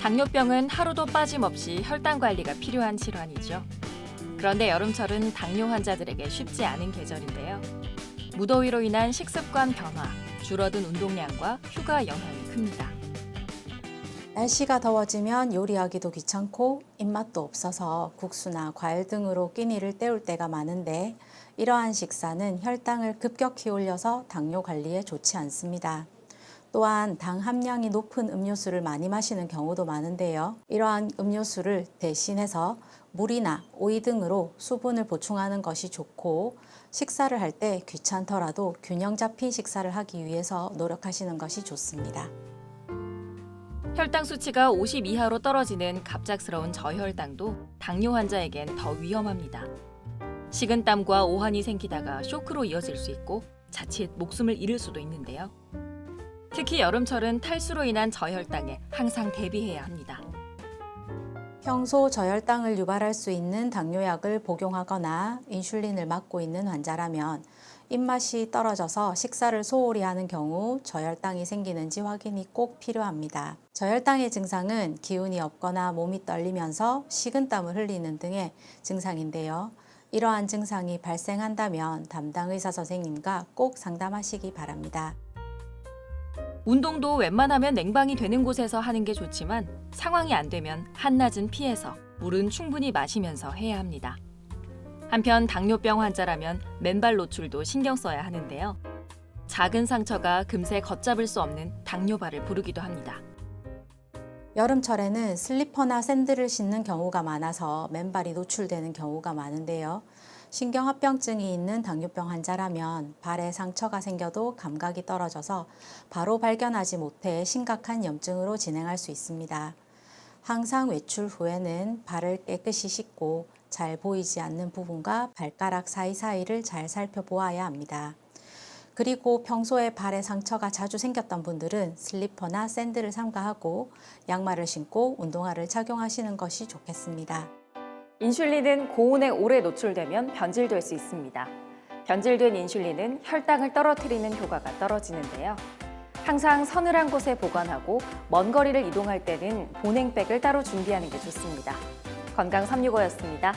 당뇨병은 하루도 빠짐없이 혈당 관리가 필요한 질환이죠. 그런데 여름철은 당뇨 환자들에게 쉽지 않은 계절인데요. 무더위로 인한 식습관 변화, 줄어든 운동량과 휴가 영향이 큽니다. 날씨가 더워지면 요리하기도 귀찮고 입맛도 없어서 국수나 과일 등으로 끼니를 때울 때가 많은데 이러한 식사는 혈당을 급격히 올려서 당뇨 관리에 좋지 않습니다. 또한 당 함량이 높은 음료수를 많이 마시는 경우도 많은데요. 이러한 음료수를 대신해서 물이나 오이 등으로 수분을 보충하는 것이 좋고 식사를 할 때 귀찮더라도 균형 잡힌 식사를 하기 위해서 노력하시는 것이 좋습니다. 혈당 수치가 50 이하로 떨어지는 갑작스러운 저혈당도 당뇨 환자에겐 더 위험합니다. 식은땀과 오한이 생기다가 쇼크로 이어질 수 있고 자칫 목숨을 잃을 수도 있는데요. 특히 여름철은 탈수로 인한 저혈당에 항상 대비해야 합니다. 평소 저혈당을 유발할 수 있는 당뇨약을 복용하거나 인슐린을 맞고 있는 환자라면 입맛이 떨어져서 식사를 소홀히 하는 경우 저혈당이 생기는지 확인이 꼭 필요합니다. 저혈당의 증상은 기운이 없거나 몸이 떨리면서 식은땀을 흘리는 등의 증상인데요. 이러한 증상이 발생한다면 담당 의사 선생님과 꼭 상담하시기 바랍니다. 운동도 웬만하면 냉방이 되는 곳에서 하는 게 좋지만 상황이 안 되면 한낮은 피해서 물은 충분히 마시면서 해야 합니다. 한편 당뇨병 환자라면 맨발 노출도 신경 써야 하는데요. 작은 상처가 금세 걷잡을 수 없는 당뇨발을 부르기도 합니다. 여름철에는 슬리퍼나 샌들을 신는 경우가 많아서 맨발이 노출되는 경우가 많은데요. 신경합병증이 있는 당뇨병 환자라면 발에 상처가 생겨도 감각이 떨어져서 바로 발견하지 못해 심각한 염증으로 진행할 수 있습니다. 항상 외출 후에는 발을 깨끗이 씻고 잘 보이지 않는 부분과 발가락 사이사이를 잘 살펴보아야 합니다. 그리고 평소에 발에 상처가 자주 생겼던 분들은 슬리퍼나 샌들을 삼가하고 양말을 신고 운동화를 착용하시는 것이 좋겠습니다. 인슐린은 고온에 오래 노출되면 변질될 수 있습니다. 변질된 인슐린은 혈당을 떨어뜨리는 효과가 떨어지는데요. 항상 서늘한 곳에 보관하고 먼 거리를 이동할 때는 보냉백을 따로 준비하는 게 좋습니다. 건강 365였습니다.